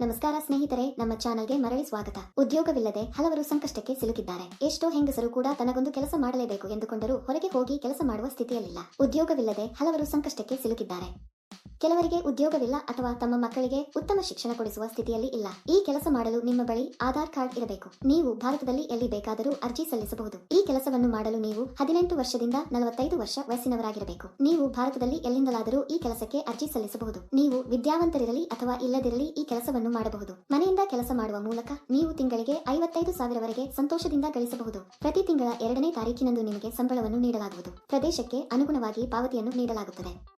ನಮಸ್ಕಾರ ಸ್ನೇಹಿತರೆ, ನಮ್ಮ ಚಾನಲ್ಗೆ ಮರಳಿ ಸ್ವಾಗತ. ಉದ್ಯೋಗವಿಲ್ಲದೆ ಹಲವರು ಸಂಕಷ್ಟಕ್ಕೆ ಸಿಲುಕಿದ್ದಾರೆ. ಎಷ್ಟೋ ಹೆಂಗಸರು ಕೂಡ ತನಗೊಂದು ಕೆಲಸ ಮಾಡಲೇಬೇಕು ಎಂದುಕೊಂಡರೂ ಹೊರಗೆ ಹೋಗಿ ಕೆಲಸ ಮಾಡುವ ಸ್ಥಿತಿಯಲ್ಲಿಲ್ಲ. ಉದ್ಯೋಗವಿಲ್ಲದೆ ಹಲವರು ಸಂಕಷ್ಟಕ್ಕೆ ಸಿಲುಕಿದ್ದಾರೆ. ಕೆಲವರಿಗೆ ಉದ್ಯೋಗವಿಲ್ಲ ಅಥವಾ ತಮ್ಮ ಮಕ್ಕಳಿಗೆ ಉತ್ತಮ ಶಿಕ್ಷಣ ಕೊಡಿಸುವ ಸ್ಥಿತಿಯಲ್ಲಿ ಇಲ್ಲ. ಈ ಕೆಲಸ ಮಾಡಲು ನಿಮ್ಮ ಬಳಿ ಆಧಾರ್ ಕಾರ್ಡ್ ಇರಬೇಕು. ನೀವು ಭಾರತದಲ್ಲಿ ಎಲ್ಲಿ ಬೇಕಾದರೂ ಅರ್ಜಿ ಸಲ್ಲಿಸಬಹುದು. ಈ ಕೆಲಸವನ್ನು ಮಾಡಲು ನೀವು ಹದಿನೆಂಟು ವರ್ಷದಿಂದ ನಲವತ್ತೈದು ವರ್ಷ ವಯಸ್ಸಿನವರಾಗಿರಬೇಕು. ನೀವು ಭಾರತದಲ್ಲಿ ಎಲ್ಲಿಂದಲಾದರೂ ಈ ಕೆಲಸಕ್ಕೆ ಅರ್ಜಿ ಸಲ್ಲಿಸಬಹುದು. ನೀವು ವಿದ್ಯಾವಂತರಿರಲಿ ಅಥವಾ ಇಲ್ಲದಿರಲಿ ಈ ಕೆಲಸವನ್ನು ಮಾಡಬಹುದು. ಮನೆಯಿಂದ ಕೆಲಸ ಮಾಡುವ ಮೂಲಕ ನೀವು ತಿಂಗಳಿಗೆ ಐವತ್ತೈದು ಸಾವಿರವರೆಗೆ ಸಂತೋಷದಿಂದ ಗಳಿಸಬಹುದು. ಪ್ರತಿ ತಿಂಗಳ ಎರಡನೇ ತಾರೀಕಿನಂದು ನಿಮಗೆ ಸಂಬಳವನ್ನು ನೀಡಲಾಗುವುದು. ಪ್ರದೇಶಕ್ಕೆ ಅನುಗುಣವಾಗಿ ಪಾವತಿಯನ್ನು ನೀಡಲಾಗುತ್ತದೆ.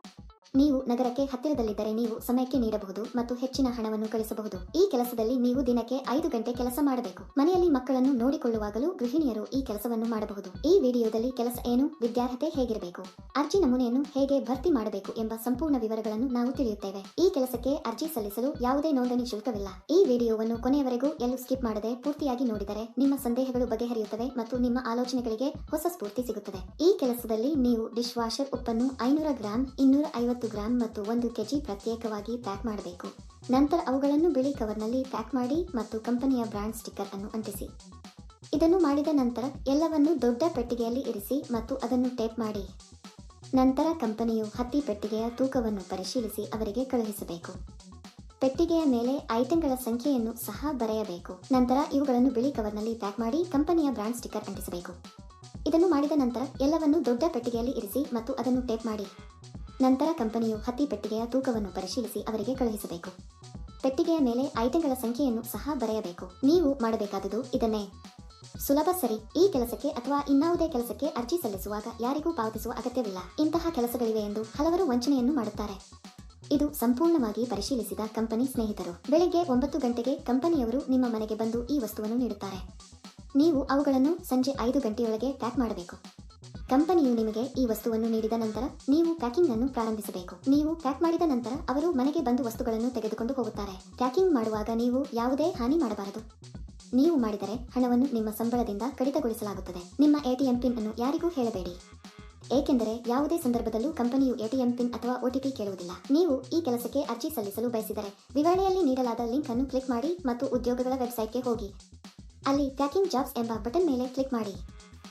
ನೀವು ನಗರಕ್ಕೆ ಹತ್ತಿರದಲ್ಲಿದ್ದರೆ ನೀವು ಸಮಯಕ್ಕೆ ನೀಡಬಹುದು ಮತ್ತು ಹೆಚ್ಚಿನ ಹಣವನ್ನು ಗಳಿಸಬಹುದು ಈ ಕೆಲಸದಲ್ಲಿ ನೀವು ದಿನಕ್ಕೆ ಐದು ಗಂಟೆ ಕೆಲಸ ಮಾಡಬೇಕು. ಮನೆಯಲ್ಲಿ ಮಕ್ಕಳನ್ನು ನೋಡಿಕೊಳ್ಳುವಾಗಲೂ ಗೃಹಿಣಿಯರು ಈ ಕೆಲಸವನ್ನು ಮಾಡಬಹುದು. ಈ ವಿಡಿಯೋದಲ್ಲಿ ಕೆಲಸ ಏನು, ವಿದ್ಯಾರ್ಹತೆ ಹೇಗಿರಬೇಕು, ಅರ್ಜಿ ನಮೂನೆಯನ್ನು ಹೇಗೆ ಭರ್ತಿ ಮಾಡಬೇಕು ಎಂಬ ಸಂಪೂರ್ಣ ವಿವರಗಳನ್ನು ನಾವು ತಿಳಿಯುತ್ತೇವೆ. ಈ ಕೆಲಸಕ್ಕೆ ಅರ್ಜಿ ಸಲ್ಲಿಸಲು ಯಾವುದೇ ನೋಂದಣಿ ಶುಲ್ಕವಿಲ್ಲ. ಈ ವಿಡಿಯೋವನ್ನು ಕೊನೆಯವರೆಗೂ ಎಲ್ಲೂ ಸ್ಕಿಪ್ ಮಾಡದೆ ಪೂರ್ತಿಯಾಗಿ ನೋಡಿದರೆ ನಿಮ್ಮ ಸಂದೇಹಗಳು ಬಗೆಹರಿಯುತ್ತವೆ ಮತ್ತು ನಿಮ್ಮ ಆಲೋಚನೆಗಳಿಗೆ ಹೊಸ ಸ್ಫೂರ್ತಿ ಸಿಗುತ್ತದೆ. ಈ ಕೆಲಸದಲ್ಲಿ ನೀವು ಡಿಶ್ ವಾಷರ್ ಉಪ್ಪನ್ನು ಐನೂರ ಗ್ರಾಂ, ಇನ್ನೂರ ಐವತ್ತು ಗ್ರಾಂ ಮತ್ತು ಒಂದು ಕೆಜಿ ಪ್ರತ್ಯೇಕವಾಗಿ ಪ್ಯಾಕ್ ಮಾಡಬೇಕು. ನಂತರ ಅವುಗಳನ್ನು ಬಿಳಿ ಕವರ್ನಲ್ಲಿ ಪ್ಯಾಕ್ ಮಾಡಿ ಮತ್ತು ಕಂಪನಿಯ ಬ್ರಾಂಡ್ ಸ್ಟಿಕ್ಕರ್ ಅನ್ನು ಅಂಟಿಸಿ. ಇದನ್ನು ಮಾಡಿದ ನಂತರ ಎಲ್ಲವನ್ನು ದೊಡ್ಡ ಪೆಟ್ಟಿಗೆಯಲ್ಲಿ ಇರಿಸಿ ಮತ್ತು ಅದನ್ನು ಟೇಪ್ ಮಾಡಿ. ನಂತರ ಕಂಪನಿಯು ಹತ್ತಿ ಪೆಟ್ಟಿಗೆಯ ತೂಕವನ್ನು ಪರಿಶೀಲಿಸಿ ಅವರಿಗೆ ಕಳುಹಿಸಬೇಕು. ಪೆಟ್ಟಿಗೆಯ ಮೇಲೆ ಐಟಂಗಳ ಸಂಖ್ಯೆಯನ್ನು ಸಹ ಬರೆಯಬೇಕು. ನಂತರ ಇವುಗಳನ್ನು ಬಿಳಿ ಕವರ್ನಲ್ಲಿ ಪ್ಯಾಕ್ ಮಾಡಿ ಕಂಪನಿಯ ಬ್ರಾಂಡ್ ಸ್ಟಿಕ್ಕರ್ ಅಂಟಿಸಬೇಕು. ಇದನ್ನು ಮಾಡಿದ ನಂತರ ಎಲ್ಲವನ್ನು ದೊಡ್ಡ ಪೆಟ್ಟಿಗೆಯಲ್ಲಿ ಇರಿಸಿ ಮತ್ತು ಅದನ್ನು ಟೇಪ್ ಮಾಡಿ. ನಂತರ ಕಂಪನಿಯು ಹತ್ತಿ ಪೆಟ್ಟಿಗೆಯ ತೂಕವನ್ನು ಪರಿಶೀಲಿಸಿ ಅವರಿಗೆ ಕಳುಹಿಸಬೇಕು. ಪೆಟ್ಟಿಗೆಯ ಮೇಲೆ ಐಟಂಗಳ ಸಂಖ್ಯೆಯನ್ನು ಸಹ ಬರೆಯಬೇಕು. ನೀವು ಮಾಡಬೇಕಾದುದು ಇದನ್ನೇ. ಸುಲಭ ಸರಿ. ಈ ಕೆಲಸಕ್ಕೆ ಅಥವಾ ಇನ್ನಾವುದೇ ಕೆಲಸಕ್ಕೆ ಅರ್ಜಿ ಸಲ್ಲಿಸುವಾಗ ಯಾರಿಗೂ ಪಾವತಿಸುವ ಅಗತ್ಯವಿಲ್ಲ. ಇಂತಹ ಕೆಲಸಗಳಿವೆ ಎಂದು ಹಲವರು ವಂಚನೆಯನ್ನು ಮಾಡುತ್ತಾರೆ. ಇದು ಸಂಪೂರ್ಣವಾಗಿ ಪರಿಶೀಲಿಸಿದ ಕಂಪನಿ ಸ್ನೇಹಿತರು. ಬೆಳಿಗ್ಗೆ ಒಂಬತ್ತು ಗಂಟೆಗೆ ಕಂಪನಿಯವರು ನಿಮ್ಮ ಮನೆಗೆ ಬಂದು ಈ ವಸ್ತುವನ್ನು ನೀಡುತ್ತಾರೆ. ನೀವು ಅವುಗಳನ್ನು ಸಂಜೆ ಐದು ಗಂಟೆಯೊಳಗೆ ಪ್ಯಾಕ್ ಮಾಡಬೇಕು. ಕಂಪನಿಯು ನಿಮಗೆ ಈ ವಸ್ತುವನ್ನು ನೀಡಿದ ನಂತರ ನೀವು ಪ್ಯಾಕಿಂಗ್ ಅನ್ನು ಪ್ರಾರಂಭಿಸಬೇಕು. ನೀವು ಪ್ಯಾಕ್ ಮಾಡಿದ ನಂತರ ಅವರು ಮನೆಗೆ ಬಂದು ವಸ್ತುಗಳನ್ನು ತೆಗೆದುಕೊಂಡು ಹೋಗುತ್ತಾರೆ. ಪ್ಯಾಕಿಂಗ್ ಮಾಡುವಾಗ ನೀವು ಯಾವುದೇ ಹಾನಿ ಮಾಡಬಾರದು. ನೀವು ಮಾಡಿದರೆ ಹಣವನ್ನು ನಿಮ್ಮ ಸಂಬಳದಿಂದ ಕಡಿತಗೊಳಿಸಲಾಗುತ್ತದೆ. ನಿಮ್ಮ ಎಟಿಎಂ ಪಿನ್ ಅನ್ನು ಯಾರಿಗೂ ಹೇಳಬೇಡಿ. ಏಕೆಂದರೆ ಯಾವುದೇ ಸಂದರ್ಭದಲ್ಲೂ ಕಂಪನಿಯು ಎಟಿಎಂ ಪಿನ್ ಅಥವಾ ಒಟಿಪಿ ಕೇಳುವುದಿಲ್ಲ. ನೀವು ಈ ಕೆಲಸಕ್ಕೆ ಅರ್ಜಿ ಸಲ್ಲಿಸಲು ಬಯಸಿದರೆ ವಿವರಣೆಯಲ್ಲಿ ನೀಡಲಾದ ಲಿಂಕ್ ಅನ್ನು ಕ್ಲಿಕ್ ಮಾಡಿ ಮತ್ತು ಉದ್ಯೋಗಗಳ ವೆಬ್ಸೈಟ್ಗೆ ಹೋಗಿ. ಅಲ್ಲಿ ಪ್ಯಾಕಿಂಗ್ ಜಾಬ್ಸ್ ಎಂಬ ಬಟನ್ ಮೇಲೆ ಕ್ಲಿಕ್ ಮಾಡಿ.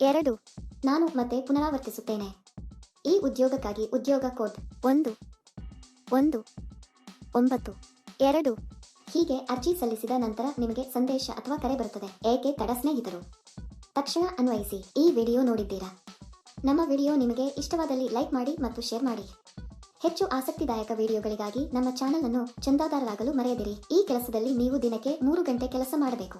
ಎರಡು. ನಾನು ಮತ್ತೆ ಪುನರಾವರ್ತಿಸುತ್ತೇನೆ. ಈ ಉದ್ಯೋಗಕ್ಕಾಗಿ ಉದ್ಯೋಗ ಕೋಡ್ ಒಂದು ಒಂದು, ಒಂಬತ್ತು, ಎರಡು. ಹೀಗೆ ಅರ್ಜಿ ಸಲ್ಲಿಸಿದ ನಂತರ ನಿಮಗೆ ಸಂದೇಶ ಅಥವಾ ಕರೆ ಬರುತ್ತದೆ. ಏಕೆ ತಡ ಸ್ನೇಹಿತರು? ತಕ್ಷಣ ಅನ್ವಯಿಸಿ. ಈ ವಿಡಿಯೋ ನೋಡಿದ್ದೀರಾ? ನಮ್ಮ ವಿಡಿಯೋ ನಿಮಗೆ ಇಷ್ಟವಾದಲ್ಲಿ ಲೈಕ್ ಮಾಡಿ ಮತ್ತು ಶೇರ್ ಮಾಡಿ. ಹೆಚ್ಚು ಆಸಕ್ತಿದಾಯಕ ವಿಡಿಯೋಗಳಿಗಾಗಿ ನಮ್ಮ ಚಾನಲ್ ಅನ್ನು ಚಂದಾದಾರರಾಗಲು ಮರೆಯದಿರಿ. ಈ ಕೆಲಸದಲ್ಲಿ ನೀವು ದಿನಕ್ಕೆ ಮೂರು ಗಂಟೆ ಕೆಲಸ ಮಾಡಬೇಕು.